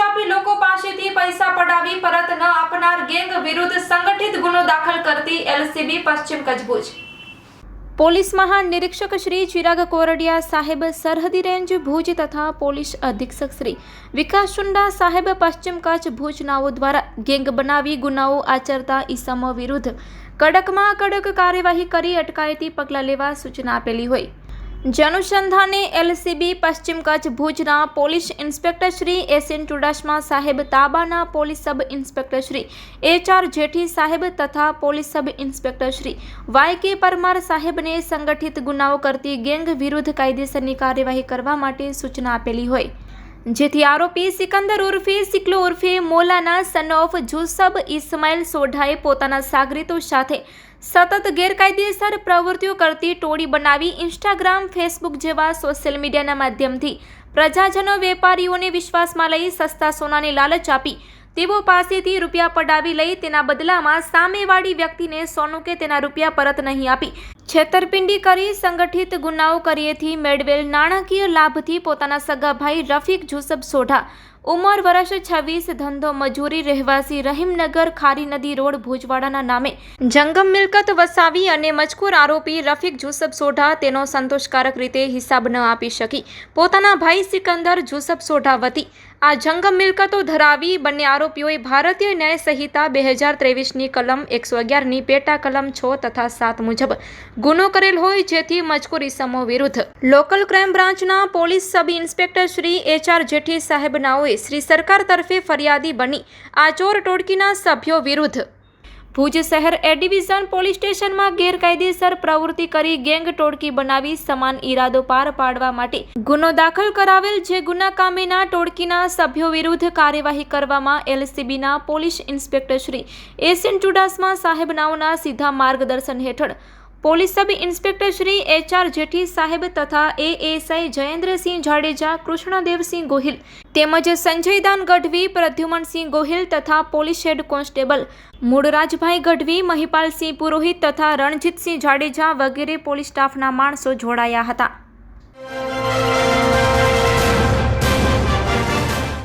લાલચ લોકો પાસેથી પૈસા પડાવી પરત ન આપનાર ગેંગ વિરુદ્ધ સંગઠિત ગુનો દાખલ કરતી એલસીબી પશ્ચિમ કચ્છ પોલીસ મહાનિરીક્ષક શ્રી ચિરાગ કોરડિયા સાહેબ સરહદી રેન્જ ભુજ તથા પોલીસ અધિક્ષક શ્રી વિકાસ ચુંડા સાહેબ પશ્ચિમ કચ્છ ભુજનાઓ દ્વારા ગેંગ બનાવી ગુનાઓ આચરતા ઈસમો વિરુદ્ધ કડકમાં કડક કાર્યવાહી કરી અટકાયતી પગલાં લેવા સૂચના આપેલી હોય. જે અનુસંધાને એલસીબી પશ્ચિમ કચ્છ ભુજના police inspector Shri SN Chudasama saheb તાબાના police sub inspector Shri H R Jethi saheb તથા police sub inspector Shri Y K Parmar સાહેબને સંગઠિત ગુનાઓ કરતી ગેંગ વિરુદ્ધ કાયદેસરની કાર્યવાહી કરવા માટે સૂચના આપેલી હોય. જેથી આરોપી સિકંદર ઉર્ફે સિકલો ઉર્ફે મોલાના સન ઓફ જુસબ ઇસ્માઇલ સોઢાએ પોતાના સાગરીતો સાથે સતત ગેરકાયદેસર પ્રવૃત્તિઓ કરતી ટોળી બનાવી ઇન્સ્ટાગ્રામ, ફેસબુક જેવા સોશિયલ મીડિયાના માધ્યમથી પ્રજાજનો વેપારીઓને વિશ્વાસમાં લઈ સસ્તા સોનાની લાલચ આપી તેઓ પાસેથી રૂપિયા પડાવી લઈ તેના બદલામાં સામેવાળી વ્યક્તિને સોનું કે તેના રૂપિયા પરત નહીં આપી. છેતરપિંડી કરી સંગઠિત ગુનાઓ કરીએથી મેળવેલ નાણાકીય લાભથી પોતાના સગા ભાઈ રફીક જુસબ સોઢા. ઉંમર વર્ષ છવ્વીસ, ધંધો મજૂરી, રહેવાસી રહીમનગર, ખારી નદી રોડ, ભુજવાડાના નામે. જંગમ મિલકત વસાવી અને મજકૂર આરોપી રફીક જુસબ સોઢા તેનો સંતોષકારક રીતે હિસાબ ન આપી શકી. પોતાના ભાઈ સિકંદર જુસબ સોઢા વતી. આ જંગમ મિલકતો ધરાવી બંને આરોપીઓએ ભારતીય ન્યાય સંહિતા બે હજાર ત્રેવીસની કલમ એકસો અગિયારની પેટા કલમ છ તથા સાત મુજબ ગુનો કરેલ હોય જેથી મજકૂર ઇસમો વિરુદ્ધ. લોકલ ક્રાઇમ બ્રાન્ચના police sub inspector Shri H R Jethi સાહેબનાઓએ શ્રી સરકાર તરફે ફરિયાદી બની આ ચોર ટોળકીના સભ્યો વિરુદ્ધ ભુજ શહેર એ ડિવિઝન પોલીસ સ્ટેશનમાં ગેરકાયદેસર પ્રવૃત્તિ કરી ગેંગ ટોળકી બનાવી સમાન ઈરાદો પાર પાડવા માટે ગુનો દાખલ કરાવેલ, જે ગુના કામેના ટોળકીના સભ્યો વિરુદ્ધ કાર્યવાહી કરવામાં એલસીબીના police inspector Shri S N Chudasama saheb નાઓના સીધા માર્ગદર્શન હેઠળ police sub inspector Shri H R Jethi saheb તથા એએસઆઈ જયેન્દ્રસિંહ જાડેજા, કૃષ્ણદેવસિંહ ગોહિલ તેમજ સંજયદાન ગઢવી, પ્રદ્યુમનસિંહ ગોહિલ તથા police head constable Mulrajbhai Gadhvi, Mahipalsinh Purohit તથા રણજીતસિંહ જાડેજા વગેરે પોલીસ સ્ટાફના માણસો જોડાયા હતા.